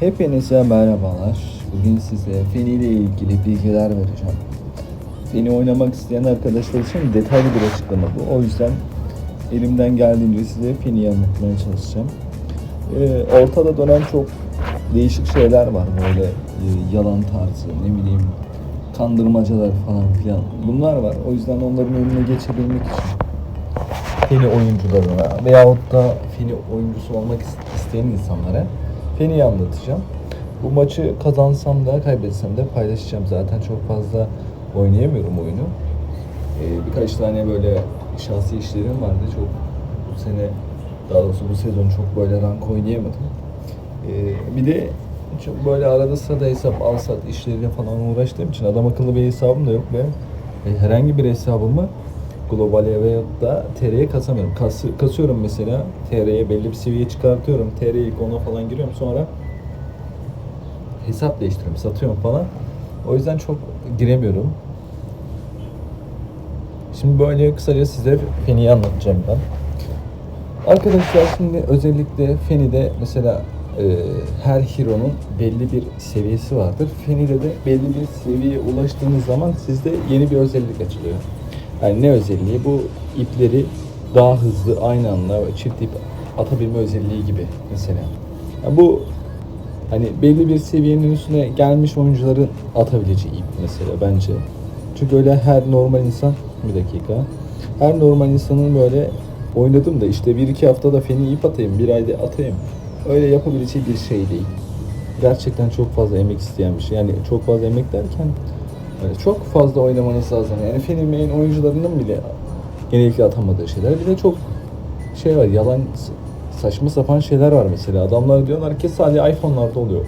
Hepinize merhabalar. Bugün size Feni ile ilgili bilgiler vereceğim. Feni oynamak isteyen arkadaşlar için detaylı bir açıklama bu. O yüzden elimden geldiğince size Feni'yi anlatmaya çalışacağım. Ee, ortada dönen çok değişik şeyler var böyle e, yalan tarzı ne bileyim kandırmacalar falan filan bunlar var. O yüzden onların önüne geçebilmek için Feni oyuncularına veyahut da Feni oyuncusu olmak is- isteyen insanlara Feni'yi anlatacağım. Bu maçı kazansam da kaybetsem de paylaşacağım. Zaten çok fazla oynayamıyorum oyunu. Ee, birkaç tane böyle şahsi işlerim vardı. Çok bu sene daha doğrusu bu sezon çok böyle rank oynayamadım. Ee, bir de çok böyle arada sırada hesap al sat işleriyle falan uğraştığım için adam akıllı bir hesabım da yok ve herhangi bir hesabımı veyahut da TR'ye kasamıyorum. Kas, kasıyorum mesela TR'ye belli bir seviye çıkartıyorum. TR'ye ilk 10'a falan giriyorum sonra hesap değiştiriyorum, satıyorum falan. O yüzden çok giremiyorum. Şimdi böyle kısaca size Feni'yi anlatacağım ben. Arkadaşlar şimdi özellikle Feni'de mesela e, her hero'nun belli bir seviyesi vardır. Feni'de de belli bir seviyeye ulaştığınız zaman sizde yeni bir özellik açılıyor. Yani ne özelliği? Bu ipleri daha hızlı aynı anda çift ip atabilme özelliği gibi mesela. Yani bu hani belli bir seviyenin üstüne gelmiş oyuncuların atabileceği ip mesela bence. Çünkü öyle her normal insan bir dakika. Her normal insanın böyle oynadım da işte bir iki haftada feni ip atayım, bir ayda atayım. Öyle yapabileceği bir şey değil. Gerçekten çok fazla emek isteyen bir şey. Yani çok fazla emek derken çok fazla oynamanız lazım. Yani Fenin main oyuncularının bile genellikle atamadığı şeyler. Bir de çok şey var, yalan saçma sapan şeyler var mesela. Adamlar diyorlar ki sadece iPhone'larda oluyor.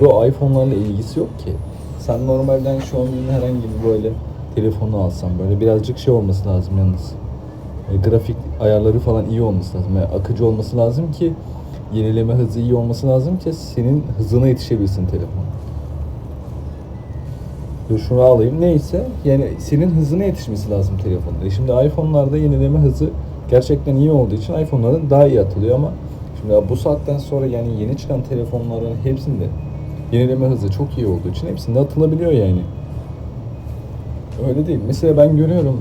Bro iPhone'larla ilgisi yok ki. Sen normalden Xiaomi'nin herhangi bir böyle telefonu alsan böyle birazcık şey olması lazım yalnız. E, grafik ayarları falan iyi olması lazım. Yani akıcı olması lazım ki yenileme hızı iyi olması lazım ki senin hızına yetişebilsin telefon. Dur şunu alayım. Neyse yani senin hızına yetişmesi lazım telefonda. Şimdi iPhone'larda yenileme hızı gerçekten iyi olduğu için iPhone'ların daha iyi atılıyor ama şimdi bu saatten sonra yani yeni çıkan telefonların hepsinde yenileme hızı çok iyi olduğu için hepsinde atılabiliyor yani. Öyle değil. Mesela ben görüyorum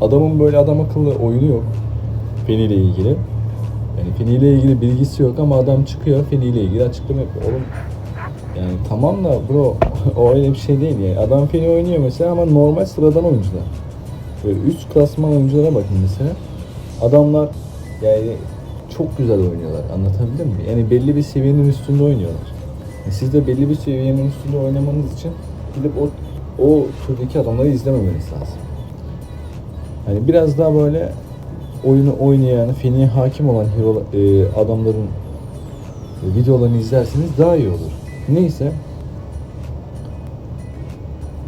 adamın böyle adam akıllı oyunu yok. Feni ile ilgili. Yani Feni ile ilgili bilgisi yok ama adam çıkıyor Feni ile ilgili açıklama yapıyor. Oğlum yani tamam da bro o öyle bir şey değil yani. Adam Feni oynuyor mesela ama normal sıradan oyuncular. Böyle üst klasman oyunculara bakın mesela. Adamlar yani çok güzel oynuyorlar. Anlatabildim mi? Yani belli bir seviyenin üstünde oynuyorlar. Yani siz de belli bir seviyenin üstünde oynamanız için gidip o o türdeki adamları izlememeniz lazım. Hani biraz daha böyle oyunu oynayan, feniye hakim olan hero, e, adamların e, videolarını izlerseniz daha iyi olur. Neyse.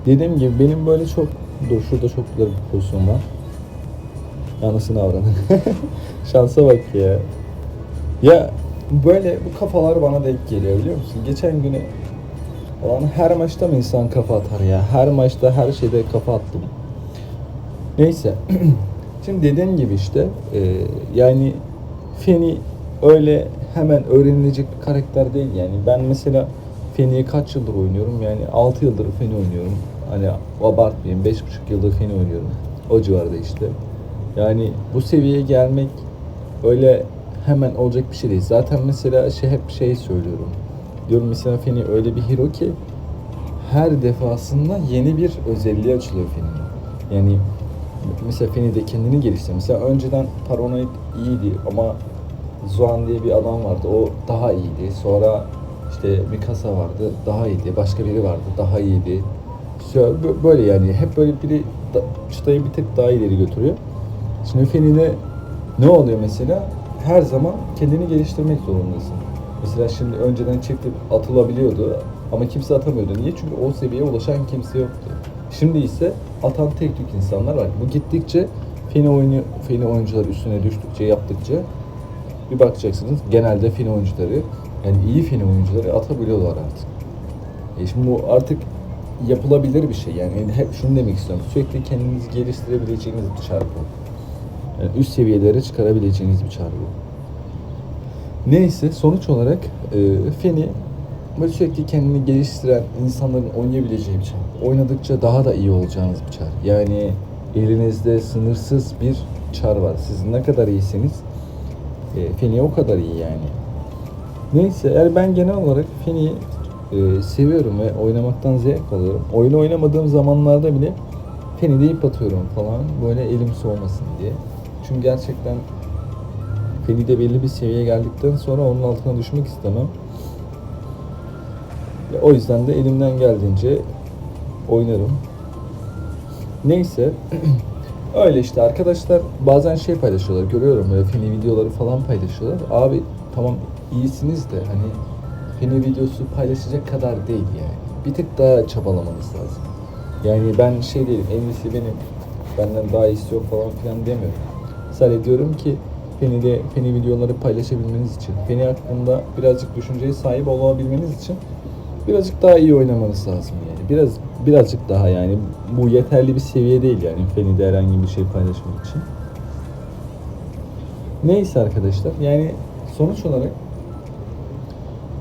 Dediğim gibi benim böyle çok dur şurada çok güzel bir pozisyon var. Anasını avradı. Şansa bak ya. Ya böyle bu kafalar bana denk geliyor biliyor musun? Geçen günü Ulan her maçta mı insan kafa atar ya? Her maçta her şeyde kafa attım. Neyse. Şimdi dediğim gibi işte e, yani Feni öyle hemen öğrenilecek bir karakter değil yani. Ben mesela Feni'yi kaç yıldır oynuyorum? Yani 6 yıldır Feni oynuyorum. Hani abartmayayım 5,5 yıldır Feni oynuyorum. O civarda işte. Yani bu seviyeye gelmek öyle hemen olacak bir şey değil. Zaten mesela şey hep şey söylüyorum. Diyorum mesela Feni öyle bir hero ki her defasında yeni bir özelliği açılıyor Feni'nin. Yani mesela Feni de kendini geliştirdi. Mesela önceden Paranoid iyiydi ama Zuan diye bir adam vardı. O daha iyiydi. Sonra işte Mikasa vardı. Daha iyiydi. Başka biri vardı. Daha iyiydi. Böyle yani hep böyle biri çıtayı bir tık daha ileri götürüyor. Şimdi Feni'de ne oluyor mesela? Her zaman kendini geliştirmek zorundasın. Mesela şimdi önceden çift atılabiliyordu ama kimse atamıyordu. Niye? Çünkü o seviyeye ulaşan kimse yoktu. Şimdi ise atan tek tük insanlar var. Bu gittikçe Feni oyunu Feni oyuncular üstüne düştükçe yaptıkça bir bakacaksınız genelde Feni oyuncuları yani iyi Feni oyuncuları atabiliyorlar artık. E şimdi bu artık yapılabilir bir şey. Yani hep şunu demek istiyorum. Sürekli kendinizi geliştirebileceğiniz bir çarpı. Yani üst seviyelere çıkarabileceğiniz bir çarpı. Neyse sonuç olarak e, Feni sürekli kendini geliştiren insanların oynayabileceği bir çar. Oynadıkça daha da iyi olacağınız bir çar. Yani elinizde sınırsız bir çar var. Siz ne kadar iyisiniz e, Feni o kadar iyi yani. Neyse yani ben genel olarak Feni'yi e, seviyorum ve oynamaktan zevk alıyorum. Oyunu oynamadığım zamanlarda bile Feni deyip atıyorum falan böyle elim soğumasın diye. Çünkü gerçekten Feni'de belli bir seviyeye geldikten sonra onun altına düşmek istemem. Ve o yüzden de elimden geldiğince oynarım. Neyse. Öyle işte arkadaşlar bazen şey paylaşıyorlar görüyorum böyle Feni videoları falan paylaşıyorlar. Abi tamam iyisiniz de hani Feni videosu paylaşacak kadar değil yani. Bir tık daha çabalamanız lazım. Yani ben şey değilim en iyisi benim benden daha iyisi yok falan filan demiyorum. Sadece diyorum ki Feni'de Feni videoları paylaşabilmeniz için, Feni hakkında birazcık düşünceye sahip olabilmeniz için birazcık daha iyi oynamanız lazım yani. Biraz birazcık daha yani bu yeterli bir seviye değil yani Feni'de herhangi bir şey paylaşmak için. Neyse arkadaşlar yani sonuç olarak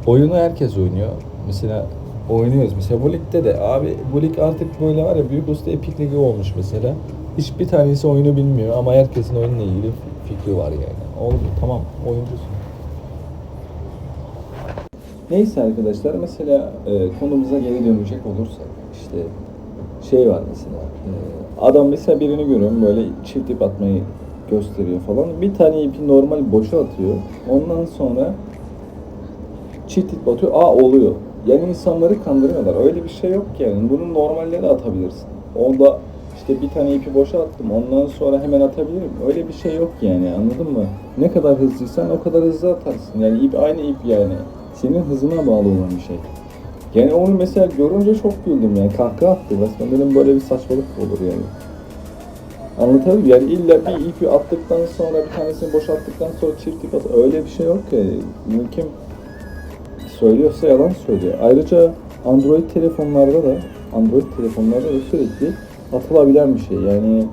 oyunu herkes oynuyor. Mesela oynuyoruz. Mesela bu ligde de abi bu lig artık böyle var ya Büyük Usta Epic Ligi olmuş mesela. Hiçbir tanesi oyunu bilmiyor ama herkesin oyunla ilgili fikri var yani. Oldu tamam oyuncusun. Neyse arkadaşlar mesela e, konumuza geri dönecek olursak işte şey var mesela e, adam mesela birini görüyorum böyle çift ip atmayı gösteriyor falan bir tane ipi normal boşa atıyor ondan sonra çift ip atıyor aa oluyor. Yani insanları kandırıyorlar. Öyle bir şey yok ki yani. Bunu normalde de atabilirsin. Onda işte bir tane ipi boşa attım. Ondan sonra hemen atabilirim. Öyle bir şey yok yani. Anladın mı? Ne kadar hızlıysan o kadar hızlı atarsın. Yani ip aynı ip yani. Senin hızına bağlı olan bir şey. Yani onu mesela görünce çok güldüm yani. Kahkaha attı. Resmen dedim böyle bir saçmalık olur yani? Anlatabiliyor? Yani illa bir ipi attıktan sonra bir tanesini boşalttıktan sonra çift ip at öyle bir şey yok ki. Kim söylüyorsa yalan söylüyor. Ayrıca Android telefonlarda da Android telefonlarda da sürekli atılabilen bir şey. Yani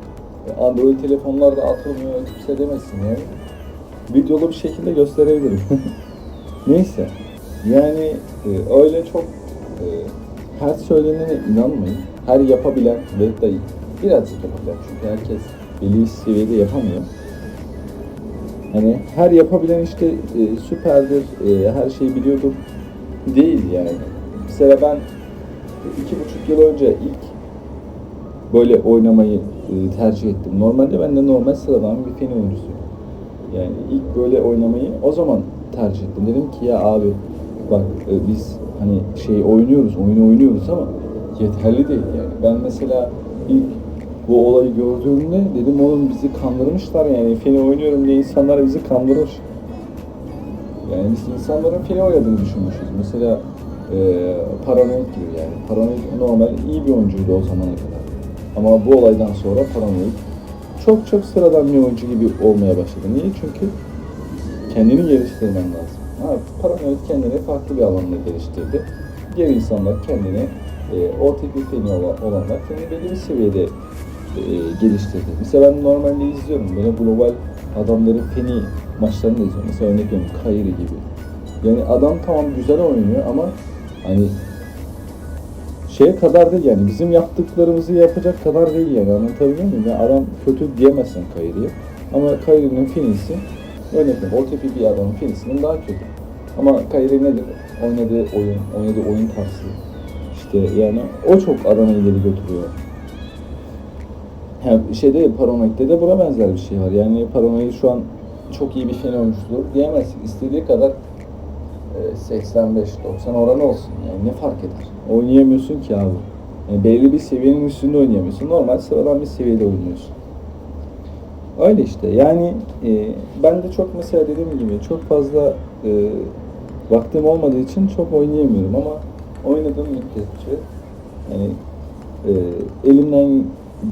Android telefonlarda atılmıyor kimse demesin yani. Videolu bir şekilde gösterebilirim. Neyse. Yani e, öyle çok e, her söylenene inanmayın. Her yapabilen ve da birazcık yapabilen çünkü herkes belli seviyede yapamıyor. Hani her yapabilen işte e, süperdir, e, her şeyi biliyordur değil yani. Mesela ben iki buçuk yıl önce ilk böyle oynamayı e, tercih ettim. Normalde ben de normal sıradan bir fen oyuncusuyum. Yani ilk böyle oynamayı o zaman tercih ettim. Dedim ki ya abi bak e, biz hani şey oynuyoruz, oyunu oynuyoruz ama yeterli değil yani. Ben mesela ilk bu olayı gördüğümde dedim oğlum bizi kandırmışlar yani feni oynuyorum diye insanlar bizi kandırır. Yani biz insanların feni oynadığını düşünmüşüz. Mesela e, Paranoid gibi yani. Paranoid normal iyi bir oyuncuydu o zamana kadar. Ama bu olaydan sonra Paranoid çok çok sıradan bir oyuncu gibi olmaya başladı. Niye? Çünkü kendini geliştirmen lazım. Ha, Paranoid kendini farklı bir alanda geliştirdi. Diğer insanlar kendini e, o tip bir feni olan- olanlar kendini belli bir seviyede e, geliştirdi. Mesela ben normalde izliyorum böyle global adamların feni maçlarını da izliyorum. Mesela örnek veriyorum Kyrie gibi. Yani adam tamam güzel oynuyor ama hani şeye kadar değil yani bizim yaptıklarımızı yapacak kadar değil yani anlatabiliyor muyum? Yani adam kötü diyemezsin Kyrie'ye. Ama Kyrie'nin finisi örnek veriyorum o tipi bir adamın finisinden daha kötü. Ama Kyrie nedir? Oynadığı oyun, oynadığı oyun tarzı. İşte yani o çok adamı ileri götürüyor. Ha, şeyde Paranoid'de de buna benzer bir şey var. Yani Paranoid şu an çok iyi bir fen oyuncusudur diyemezsin. İstediği kadar e, 85-90 oranı olsun. Yani ne fark eder? Oynayamıyorsun ki abi. Yani belli bir seviyenin üstünde oynayamıyorsun. Normal sıradan bir seviyede oynuyorsun. Öyle işte. Yani e, ben de çok mesela dediğim gibi çok fazla e, vaktim olmadığı için çok oynayamıyorum ama oynadığım müddetçe yani e, elimden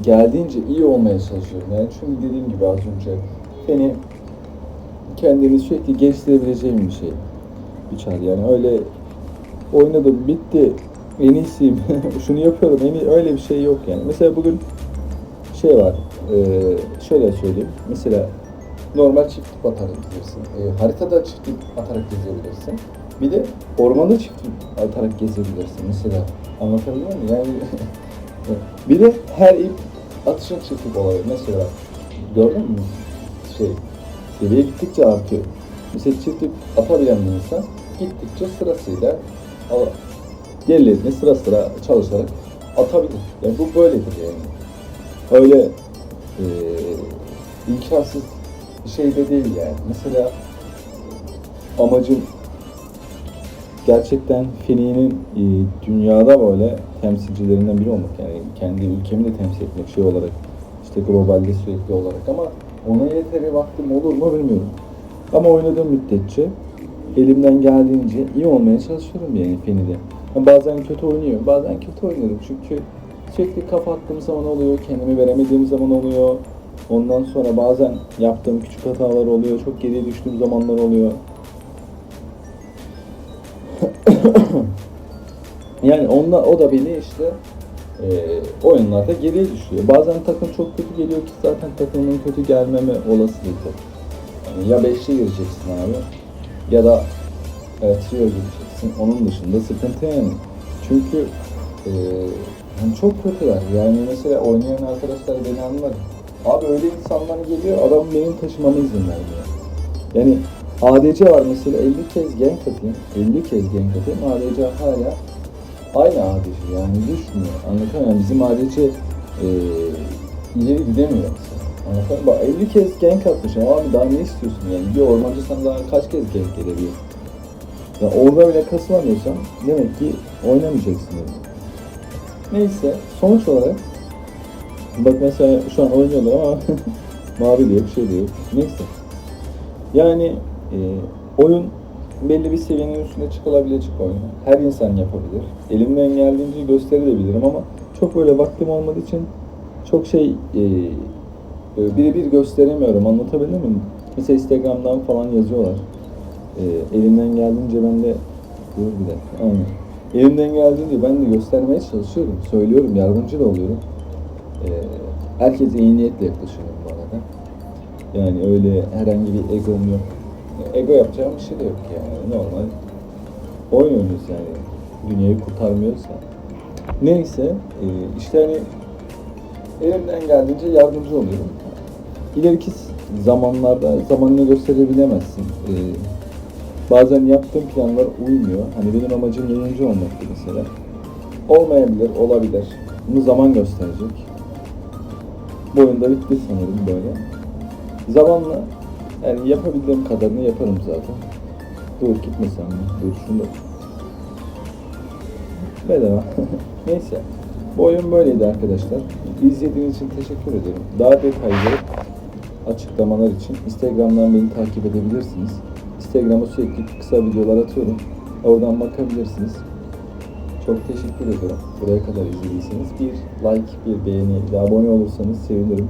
geldiğince iyi olmaya çalışıyorum. Yani çünkü dediğim gibi az önce beni kendini sürekli geliştirebileceğim bir şey. Bir çar yani öyle oynadım bitti en iyisiyim şunu yapıyorum en iyi öyle bir şey yok yani. Mesela bugün şey var e, şöyle söyleyeyim mesela normal çift tip atarak gezersin. E, haritada çift tip atarak gezebilirsin. Bir de ormanda çift tip atarak gezebilirsin mesela. Anlatabildim mi? Yani bir de her ip atışın çift tip olabilir. Mesela gördün mü? Şey, seviye gittikçe artıyor. Mesela çift tip atabilen bir insan gittikçe sırasıyla diğerlerini sıra sıra çalışarak atabilir. Yani bu böyledir yani. Öyle eee imkansız bir şey de değil yani. Mesela amacım gerçekten Feni'nin e, dünyada böyle temsilcilerinden biri olmak. Yani kendi ülkemi de temsil etmek şey olarak işte globalde sürekli olarak ama ona yeteri vaktim olur mu bilmiyorum. Ama oynadığım müddetçe elimden geldiğince iyi olmaya çalışıyorum yani Feni'de. Ha, bazen kötü oynuyor, bazen kötü oynuyorum çünkü sürekli kafa attığım zaman oluyor, kendimi veremediğim zaman oluyor. Ondan sonra bazen yaptığım küçük hatalar oluyor, çok geriye düştüğüm zamanlar oluyor. yani onda o da beni işte e, oyunlarda geriye düşüyor. Bazen takım çok kötü geliyor ki zaten takımın kötü gelmeme olasılığı. Yani ya 5'e gireceksin abi ya da e, trio gireceksin. Onun dışında sıkıntı yani. Çünkü e, yani çok kötüler. Yani mesela oynayan arkadaşlar beni anlar. Abi öyle insanlar geliyor adam benim taşımama izin vermiyor. Yani ADC var mesela 50 kez gank atayım. 50 kez gank atayım. ADC hala aynı ADC yani düşmüyor. Anlatamam yani bizim ADC e, ileri gidemiyor mesela. Anlatamam. Bak 50 kez gank atmışım abi daha ne istiyorsun yani? Bir ormancı sana daha kaç kez gank gelebiliyor? Ya orada bile kasılamıyorsan demek ki oynamayacaksın demek. Neyse sonuç olarak bak mesela şu an oynuyorlar ama mavi de yok şey de yok. Neyse. Yani e, oyun belli bir seviyenin üstüne çıkılabilecek oyun. Her insan yapabilir. Elimden geldiğince gösterebilirim ama çok böyle vaktim olmadığı için çok şey e, e, birebir gösteremiyorum. Anlatabildim mi? Mesela Instagram'dan falan yazıyorlar. E, elimden geldiğince ben de dur bir dakika. Aynen. Elimden geldiğince ben de göstermeye çalışıyorum. Söylüyorum, yardımcı da oluyorum. E, herkese iyi niyetle yaklaşıyorum bu arada. Yani öyle herhangi bir egom yok. Ego yapacağım bir şey de yok yani. Normal oyun oynuyoruz yani. Dünyayı kurtarmıyorsa. Neyse e, işte hani elimden geldiğince yardımcı oluyorum. İleriki zamanlarda zamanını gösterebilemezsin. E, bazen yaptığım planlar uymuyor. Hani benim amacım yayıncı olmaktı mesela. Olmayabilir, olabilir. Bunu zaman gösterecek. Bu oyunda bitti sanırım böyle. Zamanla yani yapabildiğim kadarını yaparım zaten. Dur gitmesem mi? Dur şunu. Bedava. Neyse. Bu oyun böyleydi arkadaşlar. İzlediğiniz için teşekkür ederim. Daha detaylı açıklamalar için Instagram'dan beni takip edebilirsiniz. Instagram'a sürekli kısa videolar atıyorum. Oradan bakabilirsiniz. Çok teşekkür ederim. Buraya kadar izlediyseniz bir like, bir beğeni, de abone olursanız sevinirim.